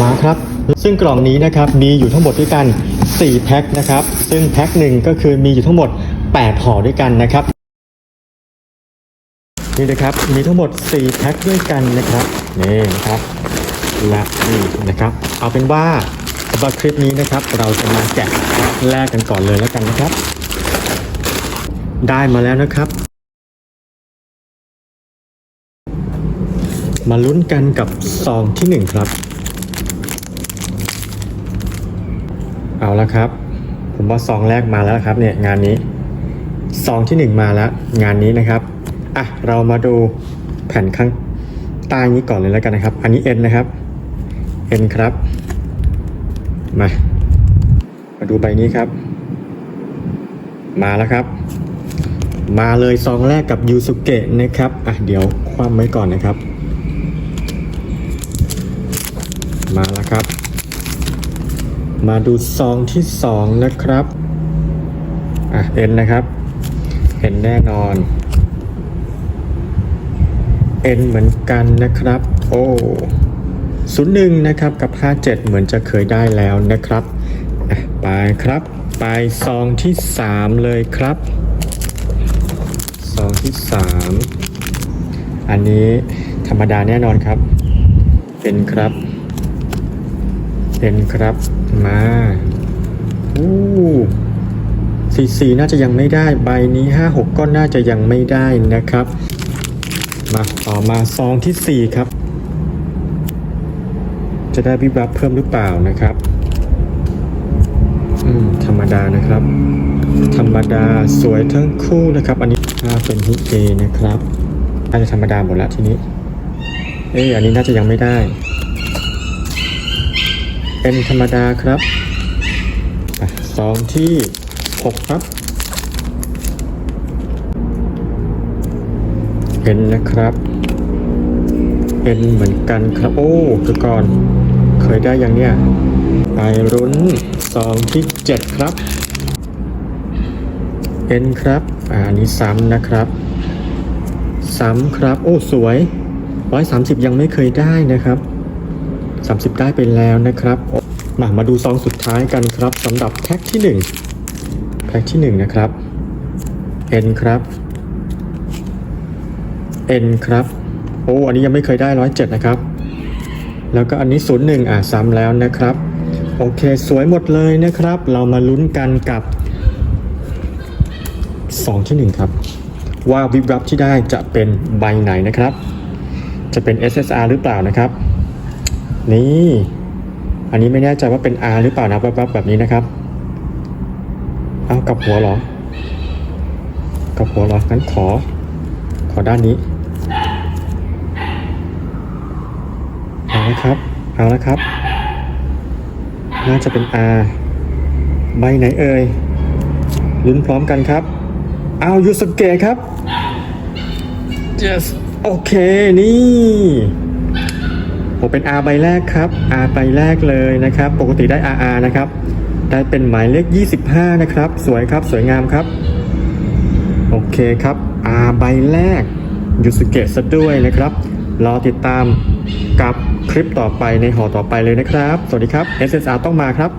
มาครับ ซึ่งกล่องนี้นะครับมีอยู่ทั้งหมดด้วยกัน 4 แพ็คนะครับ ซึ่งแพ็คหนึ่งก็คือมีอยู่ทั้งหมด 8 ห่อด้วยกันนะครับนี่นะครับมีทั้งหมด 4 แพ็คด้วยกันนะครับนี่นะครับและนี่นะครับ เอาเป็นว่าสำหรับคลิปนี้นะครับ เราจะมาแกะแพ็คแรกกันก่อนเลยแล้วกันนะครับ ได้มาแล้วนะครับ มาลุ้นกันกับซองที่หนึ่งครับ เอาละครับ ผมว่าซองแรกมาแล้วครับเนี่ยงานนี้ซองที่หนึ่งมาแล้วงานนี้นะครับอะเรามาดูแผ่นข้างใต้นี้ก่อนเลยแล้วกันนะครับ อันนี้เอ็นนะครับเอ็นครับมามาดูใบนี้ครับ มาแล้วครับ มาเลยซองแรกกับยูสุเกะนะครับอะเดี๋ยวคว่ำไว้ก่อนนะครับ มาแล้วครับ มาดูซองที่สองนะครับ อะเอ็นนะครับ เห็นแน่นอน เอ็นเหมือนกันนะครับ โอ้ศูนย์หนึ่งนะครับกับ 57 เหมือนจะเคยได้แล้วนะครับไปครับ ไปซองที่ 3 เลยครับซองที่ 3 อันนี้ธรรมดาแน่นอนครับ เป็นครับ เป็นครับมาอู้สี่สี่น่าจะยังไม่ได้ใบนี้ห้าหกก็น่าจะยังไม่ได้นะครับ มาต่อมาซองที่สี่ครับ จะได้วิบวับเพิ่มหรือเปล่านะครับอืมธรรมดานะครับ ธรรมดาสวยทั้งคู่นะครับ อันนี้ถ้าเป็นฮุกเอนะครับน่าจะธรรมดาหมดละทีนี้ เอ้ยอันนี้น่าจะยังไม่ได้ เป็นธรรมดาครับซองที่ 6 ครับ เป็นนะครับ เป็นเหมือนกันครับ โอ้คือก่อน เคยได้อยังเนี่ยไปรุ้นซองที่ 7 ครับเป็นครับอ่าอันนี้ซ้ำนะครับ ซ้ำครับ โอ้ สวย 130 ยังไม่เคยได้นะครับ 30 ได้ไปแล้วนะครับมามาดูซองสุดท้ายกันครับสำหรับแพ็คที่ 1 แพ็คที่ 1 นะครับ N ครับ N ครับโอ้อันนี้ยังไม่เคยได้107นะครับ แล้วก็อันนี้01อะซ้ำแล้วนะครับ โอเคสวยหมดเลยนะครับ เรามาลุ้นกันกับซองที่1ครับ ว่าวิบวับที่ได้จะเป็นใบไหนนะครับ จะเป็น SSR หรือเปล่านะครับ นี่ อันนี้ไม่แน่ใจว่าเป็น R หรือเปล่านะแวบๆแบบนี้นะครับเอากับหัวเหรอ กับหัวเหรองั้นขอ ขอด้านนี้เอาละครับ เอาละครับ น่าจะเป็น R ใบไหนเอ่ยลุ้นพร้อมกันครับเอายูสเกะครับ yes โอเค นี่ ผมเป็น R ใบแรกครับ R ใบแรกเลยนะครับ ปกติได้ RR นะครับ ได้เป็นหมายเลข 25 นะครับ สวยครับ สวยงามครับ โอเคครับ R ใบแรกยูสุเกะซะด้วยนะครับ รอติดตามกับคลิปต่อไปในห่อต่อไปเลยนะครับ สวัสดีครับ SSR ต้องมาครับ